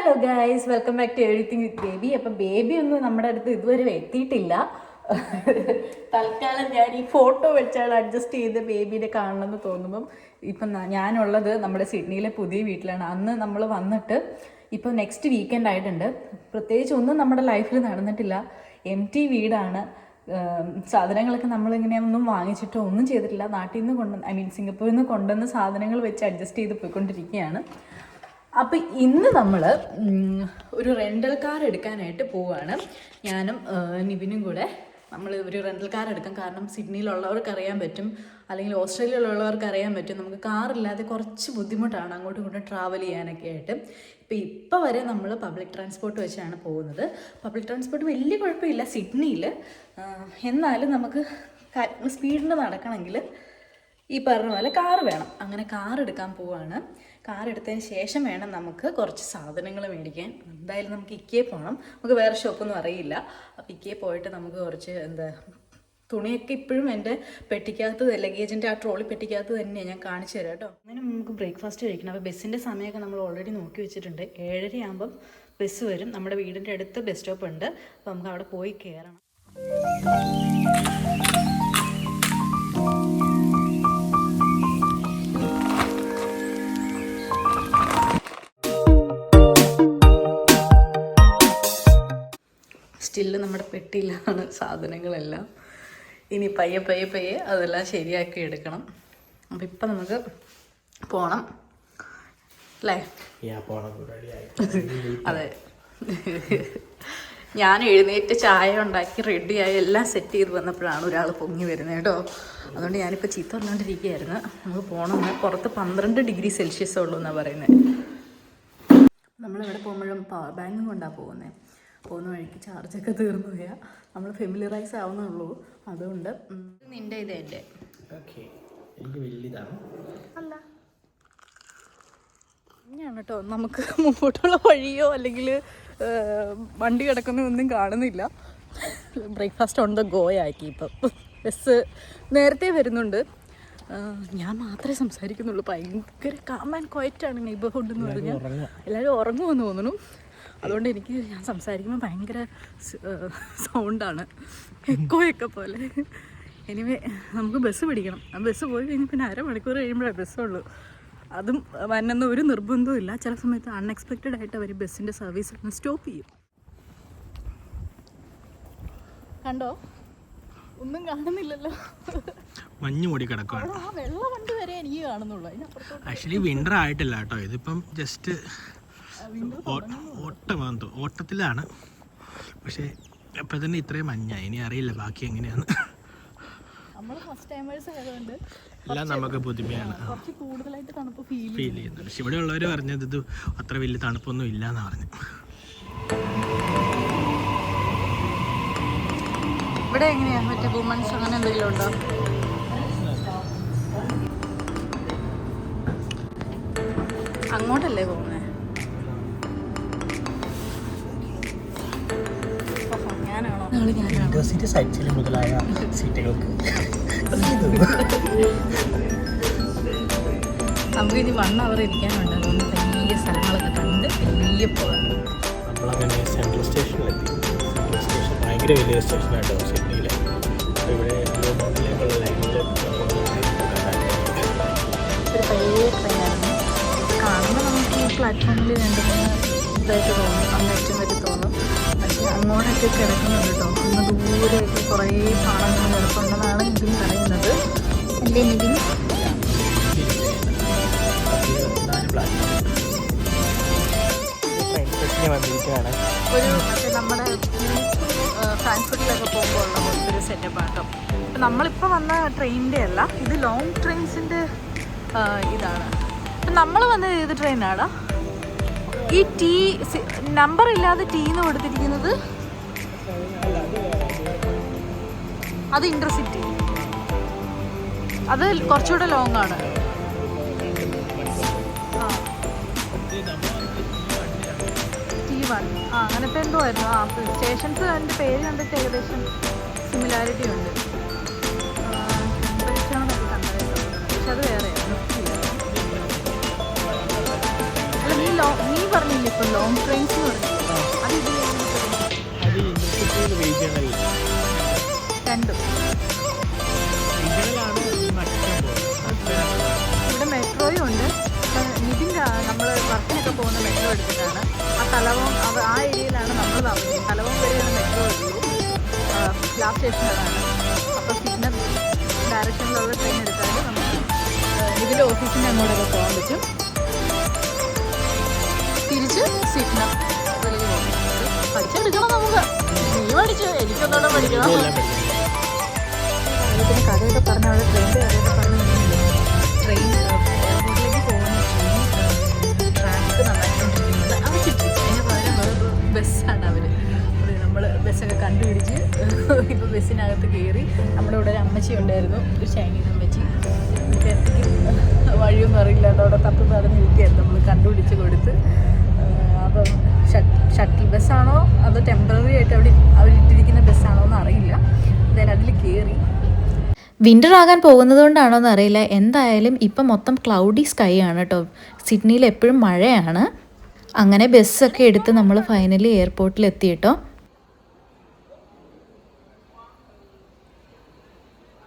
Hello guys welcome back to everything with baby appam baby ഒന്നും നമ്മുടെ അടുത്ത് ഇതുവരെ എത്തിയിട്ടില്ല. തൽക്കാലം ഞാൻ ഈ ഫോട്ടോ വെച്ചാണ് അഡ്ജസ്റ്റ് ചെയ്ത് ബേബിനെ കാണണമെന്ന് തോന്നുമ്പം ഇപ്പം ഞാനുള്ളത് നമ്മുടെ സിഡ്നിയിലെ പുതിയ വീട്ടിലാണ്. അന്ന് നമ്മൾ വന്നിട്ട് ഇപ്പം നെക്സ്റ്റ് വീക്കെൻഡ് ആയിട്ടുണ്ട്. പ്രത്യേകിച്ച് ഒന്നും നമ്മുടെ ലൈഫിൽ നടന്നിട്ടില്ല. എം ടി വീടാണ് സാധനങ്ങളൊക്കെ നമ്മളിങ്ങനെ ഒന്നും വാങ്ങിച്ചിട്ടോ ഒന്നും ചെയ്തിട്ടില്ല. നാട്ടിൽ നിന്ന് കൊണ്ട് ഐ മീൻ സിംഗപ്പൂരിൽ നിന്ന് കൊണ്ടുവന്ന സാധനങ്ങൾ വെച്ച് അഡ്ജസ്റ്റ് ചെയ്ത് പോയിക്കൊണ്ടിരിക്കുകയാണ്. അപ്പോൾ ഇന്ന് നമ്മൾ ഒരു റെന്റൽ കാർ എടുക്കാനായിട്ട് പോവുകയാണ് ഞാനും നിവിനും കൂടെ നമ്മൾ ഒരു റെന്റൽ കാർ എടുക്കാം. കാരണം സിഡ്നിയിലുള്ളവർക്ക് അറിയാൻ പറ്റും. അല്ലെങ്കിൽ ഓസ്ട്രേലിയയിലുള്ളവർക്ക് അറിയാൻ പറ്റും. നമുക്ക് കാറില്ലാതെ കുറച്ച് ബുദ്ധിമുട്ടാണ് അങ്ങോട്ടും ഇങ്ങോട്ടും ട്രാവൽ ചെയ്യാനൊക്കെ ആയിട്ട്. ഇപ്പോൾ ഇപ്പോൾ വരെ നമ്മൾ പബ്ലിക് ട്രാൻസ്പോർട്ട് വെച്ചാണ് പോകുന്നത്. പബ്ലിക് ട്രാൻസ്പോർട്ട് വലിയ കുഴപ്പമില്ല. സിഡ്നിയിൽ എന്നാലും നമുക്ക് സ്പീഡിന് നടക്കണമെങ്കിൽ ഈ പറഞ്ഞ പോലെ കാറ് വേണം. അങ്ങനെ കാർ എടുക്കാൻ പോവാണ്. കാർ എടുത്തതിന് ശേഷം വേണം നമുക്ക് കുറച്ച് സാധനങ്ങൾ മേടിക്കാൻ. എന്തായാലും നമുക്ക് ഇക്കേ പോകണം നമുക്ക് വേറെ ഷോപ്പൊന്നും അറിയില്ല. അപ്പോൾ ഇക്കേ പോയിട്ട് നമുക്ക് കുറച്ച് എന്താ തുണിയൊക്കെ ഇപ്പോഴും എന്റെ പെട്ടിക്കകത്ത് ലഗേജിന്റെ ആ ട്രോളി പെട്ടിക്കകത്ത് തന്നെയാണ് ഞാൻ കാണിച്ചു തരാം കേട്ടോ. അങ്ങനെ നമുക്ക് ബ്രേക്ക്ഫാസ്റ്റ് കഴിക്കണം. അപ്പോൾ ബസ്സിന്റെ സമയമൊക്കെ നമ്മൾ ഓൾറെഡി നോക്കി വെച്ചിട്ടുണ്ട്. ഏഴര ആകുമ്പം ബസ് വരും. നമ്മുടെ വീടിന്റെ അടുത്ത് ബസ് സ്റ്റോപ്പ് ഉണ്ട്. അപ്പോൾ നമുക്ക് അവിടെ പോയി കയറണം. സ്റ്റില്ല് നമ്മുടെ പെട്ടിയിലാണ് സാധനങ്ങളെല്ലാം. ഇനി പയ്യെ പയ്യെ പയ്യെ അതെല്ലാം ശരിയാക്കി എടുക്കണം. അപ്പം ഇപ്പം നമുക്ക് പോണം. അല്ലേ? അതെ. ഞാൻ എഴുന്നേറ്റ് ചായ ഉണ്ടാക്കി റെഡിയായി എല്ലാം സെറ്റ് ചെയ്ത് വന്നപ്പോഴാണ് ഒരാൾ പൊങ്ങി വരുന്നത് കേട്ടോ. അതുകൊണ്ട് ഞാനിപ്പോൾ ചീത്ത പറഞ്ഞുകൊണ്ടിരിക്കുകയായിരുന്നു നമുക്ക് പോകണമെന്ന് പുറത്ത് പന്ത്രണ്ട് ഡിഗ്രി സെൽഷ്യസ് ഉള്ളൂ എന്നാണ് പറയുന്നത്. നമ്മളിവിടെ പോകുമ്പോഴും പവർ ബാങ്കും കൊണ്ടാണ് പോകുന്നത് പോകുന്ന വഴിക്ക് ചാർജൊക്കെ തീർന്നു. പോയാൽ നമ്മൾ ഫെമിലിയറൈസ് ആവുന്നുള്ളൂ. അതുകൊണ്ട് നിന്റെ നിന്റെ ഇത് എന്റെ എനിക്ക് വലിയതാണ് അല്ല. ഇങ്ങനെയാണ് കേട്ടോ നമുക്ക് മുമ്പോട്ടുള്ള വഴിയോ അല്ലെങ്കിൽ വണ്ടി കിടക്കുന്ന ഒന്നും കാണുന്നില്ല. ബ്രേക്ക്ഫാസ്റ്റ് ഓൺ ദ ഗോ ആക്കി ഇപ്പം. ബസ് നേരത്തെ വരുന്നുണ്ട്. ഞാൻ മാത്രമേ സംസാരിക്കുന്നുള്ളൂ. ഭയങ്കര കാം ആൻഡ് ക്വയറ്റാണ് നെയ്ബർഹുഡ് എന്ന് പറഞ്ഞാൽ എല്ലാവരും ഉറങ്ങുമെന്ന് തോന്നുന്നു. അതുകൊണ്ട് എനിക്ക് ഞാൻ സംസാരിക്കുമ്പോൾ ഭയങ്കര സൗണ്ടാണ് എക്കോയൊക്കെ പോലെ. എനിവേ നമുക്ക് ബസ് പിടിക്കണം. ആ ബസ് പോയി കഴിഞ്ഞ് പിന്നെ അരമണിക്കൂർ കഴിയുമ്പോഴേ ബസ്സുള്ളൂ അതും വന്നെന്ന് ഒരു നിർബന്ധവും ഇല്ല. ചില സമയത്ത് അൺഎക്സ്പെക്റ്റഡ് ആയിട്ട് അവർ ബസ്സിന്റെ സർവീസ് ഒന്ന് സ്റ്റോപ്പ് ചെയ്യും. കണ്ടോ? ഒന്നും കാണുന്നില്ലല്ലോ. മഞ്ഞ് മൂടി കിടക്കുകയാണ് വെള്ള വണ്ടി വരെ എനിക്ക് കാണുന്നുള്ളൂ. ആക്ച്വലി വിന്റർ ആയിട്ടില്ല കേട്ടോ. ഇതിപ്പം ജസ്റ്റ് ഓട്ടമാണെന്ന് തോ- ഓട്ടത്തിലാണ്. പക്ഷേ ഇപ്പം തന്നെ ഇത്രയും മഞ്ഞ ഇനി അറിയില്ല ബാക്കി എങ്ങനെയാണ്. നമ്മൾ ഫസ്റ്റ് ടൈമേഴ്സ് ആയതുകൊണ്ട് എല്ലാം നമുക്ക് പുതുമയാണ്. കുറച്ച് കൂടുതലായിട്ട് ഫീൽ ഫീൽ ചെയ്യുന്നുണ്ട്. പക്ഷെ ഇവിടെ ഉള്ളവർ പറഞ്ഞത് ഇത് അത്ര വലിയ തണുപ്പൊന്നും ഇല്ല എന്ന് പറഞ്ഞു. ഇവിടെ എങ്ങനെയാ? മറ്റേ വുമൻസ് അങ്ങനെ എന്തെങ്കിലും ഉണ്ടോ? അങ്ങോട്ടല്ലേ പോകുന്നത്? ഞാനാണോ ഞാനാണോ സീറ്റ് സൈഡ് മുതലായ സീറ്റുകൾക്ക് നമുക്ക് ഇനി വൺ അവർ ഇരിക്കാനുണ്ട് അതുകൊണ്ട് വലിയ സ്ഥലങ്ങളൊക്കെ കണ്ട് വലിയ പോകാം. നമ്മളങ്ങനെ സെൻട്രൽ സ്റ്റേഷനിലെത്തി സെൻട്രൽ സ്റ്റേഷൻ ഭയങ്കര വലിയ സ്റ്റേഷനായിട്ടോ സിഡ്നിയിലെ. ഇവിടെ ലോകത്തിലേക്കുള്ള ലൈനിൽ ഒരു പഴയ ട്രെയിനായിരുന്നു കാണുമ്പോൾ നമുക്ക് ഈ പ്ലാറ്റ്ഫോമിൽ രണ്ട് മൂന്ന് ഇതായിട്ട് തോന്നും അങ്ങേറ്റം വരെ തോന്നും. അങ്ങോട്ടൊക്കെ കിടക്കുന്നുണ്ട് കേട്ടോ ഒന്ന് ദൂരെയൊക്കെ കുറേ പാടങ്ങൾ കിടപ്പുണ്ടെന്നാണ് നിതിൻ പറയുന്നത്. എന്റെ നിതിൻ ഒരു മറ്റേ നമ്മുടെ ഫ്രാങ്ക്ഫർട്ടിലൊക്കെ പോകുമ്പോൾ ഉള്ള ഒരു സെറ്റപ്പ് ആട്ടോ ഇപ്പം നമ്മളിപ്പോൾ വന്ന ട്രെയിനിന്റെ അല്ല ഇത് ലോങ് ട്രെയിൻസിന്റെ ഇതാണ്. അപ്പം നമ്മൾ വന്നത് ഏത് ട്രെയിനാണ് ഈ ടീ നമ്പർ ഇല്ലാതെ ടീ എന്ന് കൊടുത്തിരിക്കുന്നത് അത് ഇന്റർസിറ്റി അത് കുറച്ചുകൂടെ ലോങ് ആണ്. ടി വൺ ആ അങ്ങനത്തെ എന്തോ ആയിരുന്നു. ആ സ്റ്റേഷൻസ് അതിന്റെ പേര് കണ്ടിട്ട് ഏകദേശം സിമിലാരിറ്റി ഉണ്ട്. പക്ഷെ അത് വേറെയാണ് അല്ല നീ പറഞ്ഞില്ലേ ഇപ്പൊ ലോങ് ട്രെയിൻസ് പറഞ്ഞു വർക്കിനൊക്കെ പോകുന്ന മെട്രോ എടുത്തിട്ടാണ്. ആ തലവും അത് ആ ഏരിയയിലാണ് നമ്മൾ താമസിക്കുന്നത് വരെ വരെയാണ് മെട്രോ ഉള്ളൂ ലാസ്റ്റ് സ്റ്റേഷനിലാണ് അപ്പോൾ സിഗ്നൽ ഡയറക്ഷനിലുള്ള ട്രെയിൻ എടുത്താൽ നമുക്ക് ഇതിന്റെ ഓഫീസിന്റെ അങ്ങോട്ടൊക്കെ പോകാൻ പറ്റും. തിരിച്ച് സിഗ്നൽ വെളിയിൽ പഠിച്ചെടുക്കണം നമുക്ക്. നീ പഠിച്ചു എനിക്കൊന്നുകൂടെ പഠിക്കണം. പിന്നെ കഥയൊക്കെ പറഞ്ഞ അവിടെ ട്രെയിന്റെ കഥയൊക്കെ പറഞ്ഞു ട്രെയിൻ ബസ്സാണ് അവർ നമ്മൾ ബസ്സൊക്കെ കണ്ടുപിടിച്ച് ഇപ്പോൾ ബസ്സിനകത്ത് കയറി നമ്മുടെ ഇവിടെ ഒരു അമ്മച്ചി ഉണ്ടായിരുന്നു ഒരു ചൈനീസ് അമ്മച്ചി. വഴിയൊന്നും അറിയില്ല അവിടെ തപ്പി പറഞ്ഞിരിക്കുകയായിരുന്നു നമ്മൾ കണ്ടുപിടിച്ച് കൊടുത്ത്. അപ്പം ഷട്ടിൽ ബസ്സാണോ അതോ ടെമ്പററി ആയിട്ട് അവിടെ അവരിട്ടിരിക്കുന്ന ബസ്സാണോ എന്ന് അറിയില്ല. എന്തായാലും അതിൽ കയറി വിന്റർ ആകാൻ പോകുന്നത് എന്നറിയില്ല എന്തായാലും ഇപ്പം മൊത്തം ക്ലൗഡി സ്കൈ ആണ് കേട്ടോ. സിഡ്നിയിൽ എപ്പോഴും മഴയാണ്. അങ്ങനെ ബസ്സൊക്കെ എടുത്ത് നമ്മൾ ഫൈനലി എയർപോർട്ടിൽ എത്തി കേട്ടോ.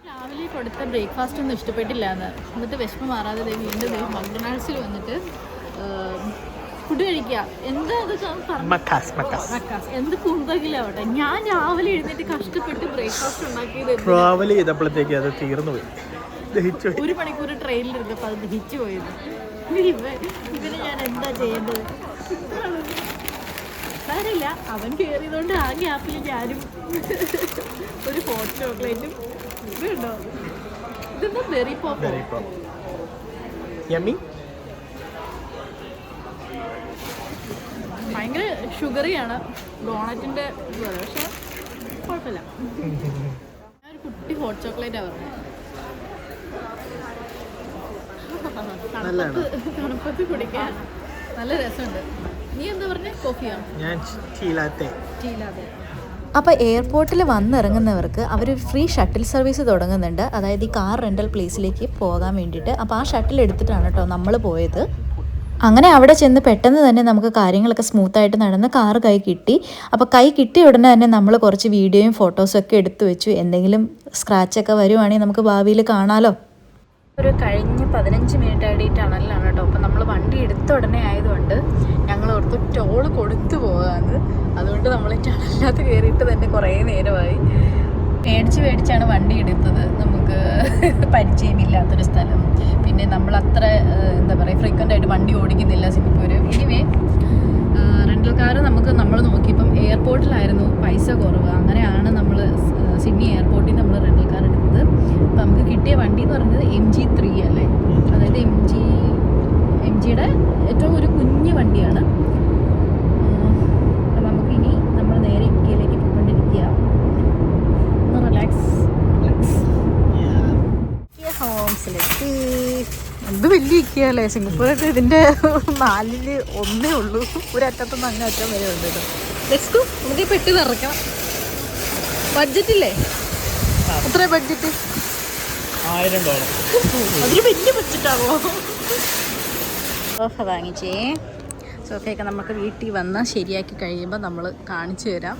രാവിലെ കൊടുത്ത ബ്രേക്ക്ഫാസ്റ്റ് ഒന്നും ഇഷ്ടപ്പെട്ടില്ല എന്ന്. എന്നിട്ട് വിഷമം മാറാതെ ദേ വീണ്ടും ദേ മക്ഡൊണാൾഡ്സിൽ വന്നിട്ട് ഫുഡ് കഴിക്കുക എന്താ എന്ത് കുന്തകിലാവട്ടെ ഞാൻ രാവിലെ എഴുന്നേറ്റ് കഷ്ടപ്പെട്ട് ബ്രേക്ക്ഫാസ്റ്റ് ഉണ്ടാക്കിയത് എന്ത്? ട്രാവൽ ചെയ്തപ്പോഴത്തേക്ക് അത് തീർന്നു പോയി. ഒരു മണിക്കൂർ ട്രെയിനിൽ ഇരുന്നപ്പോൾ അത് ദഹിച്ചു പോയത് ഇവ ഇവന് ഞാൻ എന്താ ചെയ്യേണ്ടത്? സാരമില്ല. അവൻ കയറിയതുകൊണ്ട് ആ ഗ്യാപ്പിൽ ഞാനും. ഒരു ഹോട്ട് ചോക്ലേറ്റും ഇതുണ്ടോ ഇതെന്താ ബെറി പോപ്പോ? ഭയങ്കര ഷുഗറിയാണ് ഡോണറ്റിന്റെ പോലെ പക്ഷെ കുഴപ്പമില്ല. ഒരു കുട്ടി ഹോട്ട് ചോക്ലേറ്റ് പറഞ്ഞത്. തണുപ്പത്ത് തണുപ്പത്ത് കുടിക്കാൻ. നല്ല രസമുണ്ട്. നീ എന്താ പറഞ്ഞ? കോഫിയാ? ഞാൻ ചീലാത്തെ ടീലാതെ. അപ്പോൾ എയർപോർട്ടിൽ വന്നിറങ്ങുന്നവർക്ക് അവർ ഫ്രീ ഷട്ടിൽ സർവീസ് തുടങ്ങുന്നുണ്ട്. അതായത് ഈ കാർ റെന്റൽ പ്ലേസിലേക്ക് പോകാൻ വേണ്ടിയിട്ട്. അപ്പോൾ ആ ഷട്ടിൽ എടുത്തിട്ടാണ് കേട്ടോ നമ്മൾ പോയത്. അങ്ങനെ അവിടെ ചെന്ന് പെട്ടെന്ന് തന്നെ നമുക്ക് കാര്യങ്ങളൊക്കെ സ്മൂത്ത് ആയിട്ട് നടന്ന് കാർ കൈ കിട്ടി. അപ്പോൾ കൈ കിട്ടിയ ഉടനെ തന്നെ നമ്മൾ കുറച്ച് വീഡിയോയും ഫോട്ടോസും ഒക്കെ എടുത്തു വെച്ചു. എന്തെങ്കിലും സ്ക്രാച്ചൊക്കെ വരുവാണെങ്കിൽ നമുക്ക് ഭാവിയിൽ കാണാമല്ലോ ഒരു കഴിഞ്ഞ പതിനഞ്ച് മിനിറ്റ് ആയിട്ട് ഈ കേട്ടോ അപ്പം നമ്മൾ വണ്ടി എടുത്ത ഉടനെ ആയതുകൊണ്ട് ഞങ്ങൾ ഓർത്ത് ടോൾ കൊടുത്തു പോകാന്ന്. അതുകൊണ്ട് നമ്മൾ ടണലിനകത്ത് കയറിയിട്ട് തന്നെ കുറേ നേരമായി. പേടിച്ച് പേടിച്ചാണ് വണ്ടി എടുത്തത്. നമുക്ക് പരിചയമില്ലാത്തൊരു സ്ഥലം. പിന്നെ നമ്മൾ അത്ര എന്താ പറയുക ഫ്രീക്വന്റ് ആയിട്ട് വണ്ടി ഓടിക്കുന്നില്ല സിംഗപ്പൂർ എനിവേ റെന്റൽ കാർ നമുക്ക് നമ്മൾ നോക്കിയപ്പം എയർപോർട്ടിലായിരുന്നു പൈസ കുറവ്. അങ്ങനെയാണ് നമ്മൾ സിഡ്നി എയർപോർട്ടിൽ നമ്മൾ റെന്റൽ കാർ എടുത്തത്. കിട്ടിയ വണ്ടി എന്ന് പറയുന്നത് എം ജി ത്രീ അല്ലേ? അതായത് എം ജി എം ജിയുടെ ഏറ്റവും ഒരു കുഞ്ഞു വണ്ടിയാണ്. നമുക്കിനി നമുക്ക് ഇനി നമ്മൾ നേരെ ഇന്ത്യയിലേക്ക് പോയിക്കൊണ്ടിരിക്കുക ഒന്ന് റിലാക്സ് റിലാക്സ് ഹോംസിലെത്തി എന്ത് വലിയ ഇക്കയല്ലേ സിംഗപ്പൂരൊക്കെ ഇതിന്റെ നാലിൽ ഒന്നേ ഉള്ളൂ. ഒരറ്റത്തുനിന്ന് അങ്ങ് അറ്റം വരെ ഉണ്ട് ലെറ്റ്സ് നമുക്ക് പെട്ടി നിറയ്ക്കണം. ബഡ്ജറ്റില്ലേ എത്ര ബഡ്ജറ്റ് ആയിരം ഡോളർ. അതൊരു വലിയ ബഡ്ജറ്റാണോ സോഫ വാങ്ങിച്ചേ. സോഫയൊക്കെ നമുക്ക് വീട്ടിൽ വന്ന് ശരിയാക്കി കഴിയുമ്പോൾ നമ്മൾ കാണിച്ചു തരാം.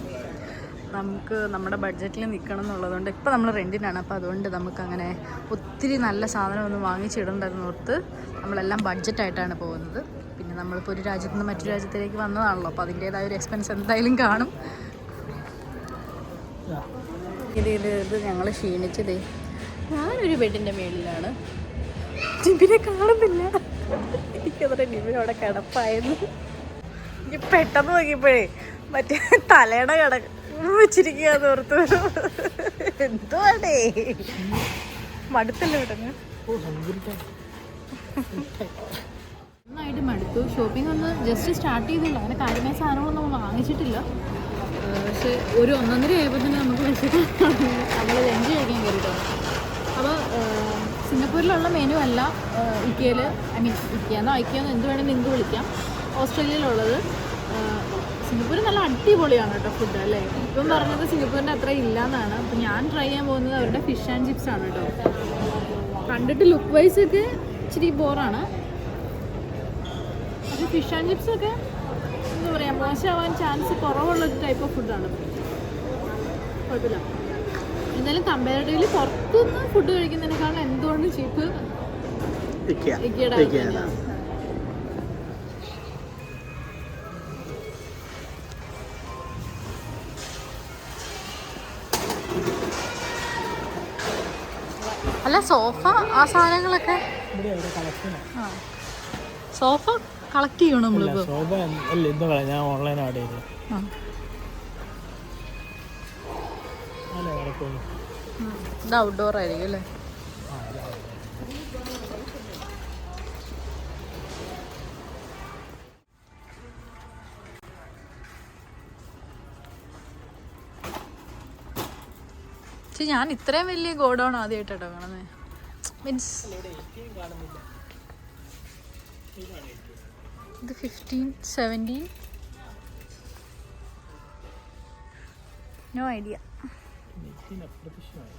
നമുക്ക് നമ്മുടെ ബഡ്ജറ്റിൽ നിൽക്കണം എന്നുള്ളതുകൊണ്ട് ഇപ്പം നമ്മൾ റെന്റിനാണ് അപ്പോൾ അതുകൊണ്ട് നമുക്കങ്ങനെ ഒത്തിരി നല്ല സാധനമൊന്നും വാങ്ങിച്ചിടണ്ടെന്ന് ഓർത്ത് നമ്മളെല്ലാം ബഡ്ജറ്റായിട്ടാണ് പോകുന്നത്. പിന്നെ നമ്മളിപ്പോൾ ഒരു രാജ്യത്ത് നിന്ന് മറ്റൊരു രാജ്യത്തിലേക്ക് വന്നതാണല്ലോ. അപ്പോൾ അതിന്റേതായ ഒരു എക്സ്പെൻസ് എന്തായാലും കാണും. ഇത് ഇത് ഇത് ഞങ്ങൾ ക്ഷീണിച്ചതേ. ഞാനൊരു ബെഡിന്റെ മേളിലാണ്. ജിബിനെ കാണുന്നില്ല. എനിക്കതിന്റെ ജിബിൻ അവിടെ കിടപ്പായിരുന്നു. എനിക്ക് പെട്ടെന്ന് നോക്കിയപ്പോഴേ മറ്റേ തലയണ കിട വെച്ചിരിക്കുകയെന്ന് ഓർത്തു. എന്തുവാണേ മടുത്തല്ലേ കിടങ്ങ് നന്നായിട്ട് മടുത്തു. ഷോപ്പിംഗ് ഒന്ന് ജസ്റ്റ് സ്റ്റാർട്ട് ചെയ്തില്ല അങ്ങനെ കാര്യമായ സാധനങ്ങളൊന്നും നമ്മൾ വാങ്ങിച്ചിട്ടില്ല. പക്ഷെ ഒരു ഒന്നൊന്നര ആയപ്പോൾ തന്നെ നമുക്ക് വിശക്കാൻ നമ്മൾ ലഞ്ച് കഴിക്കാൻ കയറിയിട്ടാണ് അപ്പോൾ സിംഗപ്പൂരിലുള്ള മെനു അല്ല ഇക്കയിൽ ഐ മീൻ ഇക്കയെന്നോ ഐക്കയെന്നോ എന്ത് വേണമെങ്കിലും നിങ്ങൾക്ക് വിളിക്കാം. ഓസ്ട്രേലിയയിലുള്ളത് സിംഗപ്പൂർ നല്ല അടിപൊളിയാണ് കേട്ടോ ഫുഡ് അല്ലേ? ഇപ്പം പറഞ്ഞത് സിംഗപ്പൂരിന്റെ അത്ര ഇല്ല എന്നാണ് അപ്പം ഞാൻ ട്രൈ ചെയ്യാൻ പോകുന്നത് അവരുടെ ഫിഷ് ആൻഡ് ചിപ്സ് ആണ് കേട്ടോ കണ്ടിട്ട് ലുക്ക് വൈസ് ഒക്കെ ഇച്ചിരി ബോറാണ്. പക്ഷെ ഫിഷ് ആൻഡ് ചിപ്സ് ഒക്കെ എന്താ പറയുക മോശമാവാൻ ചാൻസ് കുറവുള്ള ഒരു ടൈപ്പ് ഓഫ് ഫുഡാണ് കുഴപ്പമില്ല. എന്നാലും കമ്പാരിറ്റീവ്ലി പുറത്തുനിന്ന് ഫുഡ് കഴിക്കുന്നതിനേക്കാളും എന്തുകൊണ്ട് ചീപ്പ് അല്ല സോഫ ആ സാധനങ്ങളൊക്കെ? സോഫ കളക്ട് ചെയ്യണം നമ്മളിപ്പോ സോഫ അല്ല ഞാൻ ഓൺലൈൻ ആഡ് ചെയ്തത്. ഇത് ഔട്ട്ഡോർ ആയിരിക്കും അല്ലേ? ഞാൻ ഇത്രയും വലിയ ഗോഡൗൺ ആദ്യമായിട്ടോ കാണുന്നത് മീൻസ് ഇത് ഫിഫ്റ്റീൻ സെവന്റീൻ നോ ഐഡിയ നെറ്റിന് അപ്രത്യക്ഷമായി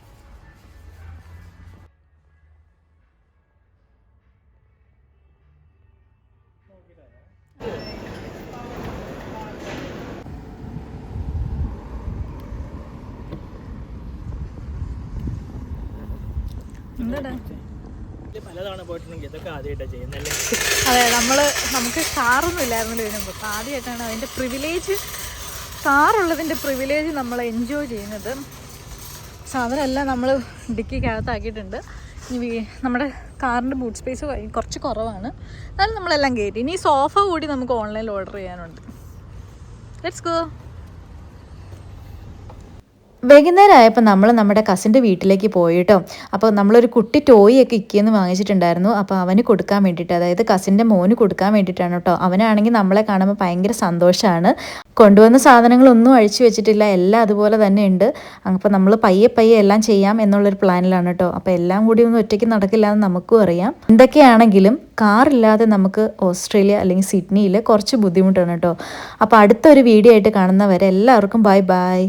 പലതവണ പോയിട്ടുണ്ടെങ്കിൽ ഇതൊക്കെ ആദ്യമായിട്ടാണ് ചെയ്യുന്നല്ലേ അതെ നമ്മൾ നമുക്ക് കാറൊന്നും ഇല്ലായിരുന്നല്ലോ വരുമ്പോ മുമ്പ്. ആദ്യമായിട്ടാണ് അതിന്റെ പ്രിവിലേജ് കാറുള്ളതിന്റെ പ്രിവിലേജ് നമ്മൾ എൻജോയ് ചെയ്യുന്നത്. സാധനമെല്ലാം നമ്മൾ ഡിക്കിക്കകത്താക്കിയിട്ടുണ്ട് ഇനി നമ്മുടെ കാറിന്റെ ബൂട്ട് സ്പേസ് കുറച്ച് കുറവാണ്. എന്നാലും നമ്മളെല്ലാം കയറ്റി ഇനി സോഫ കൂടി നമുക്ക് ഓൺലൈനിൽ ഓർഡർ ചെയ്യാനുണ്ട്. ലെറ്റ്സ് ഗോ വൈകുന്നേരം ആയപ്പോൾ നമ്മൾ നമ്മുടെ കസിന്റെ വീട്ടിലേക്ക് പോയിട്ടോ. അപ്പോൾ നമ്മളൊരു കുട്ടി ടോയ് ഒക്കെ ഇക്കിയെന്ന് വാങ്ങിച്ചിട്ടുണ്ടായിരുന്നു. അപ്പോൾ അവന് കൊടുക്കാൻ വേണ്ടിയിട്ട് അതായത് കസിന്റെ മോന് കൊടുക്കാൻ വേണ്ടിയിട്ടാണ് കേട്ടോ അവനാണെങ്കിൽ നമ്മളെ കാണുമ്പോൾ ഭയങ്കര സന്തോഷമാണ് കൊണ്ടുവന്ന സാധനങ്ങളൊന്നും അഴിച്ചു വെച്ചിട്ടില്ല. എല്ലാം അതുപോലെ തന്നെ ഉണ്ട് അപ്പോൾ നമ്മൾ പയ്യെ പയ്യെ എല്ലാം ചെയ്യാം എന്നുള്ളൊരു പ്ലാനിലാണ് കേട്ടോ അപ്പോൾ എല്ലാം കൂടി ഒന്നും ഒറ്റയ്ക്ക് നടക്കില്ല എന്ന് നമുക്കും അറിയാം. എന്തൊക്കെയാണെങ്കിലും കാറില്ലാതെ നമുക്ക് ഓസ്ട്രേലിയ അല്ലെങ്കിൽ സിഡ്നിയിൽ കുറച്ച് ബുദ്ധിമുട്ടാണ് കേട്ടോ അപ്പോൾ അടുത്തൊരു വീഡിയോ ആയിട്ട് കാണുന്നവരെ എല്ലാവർക്കും ബൈ ബൈ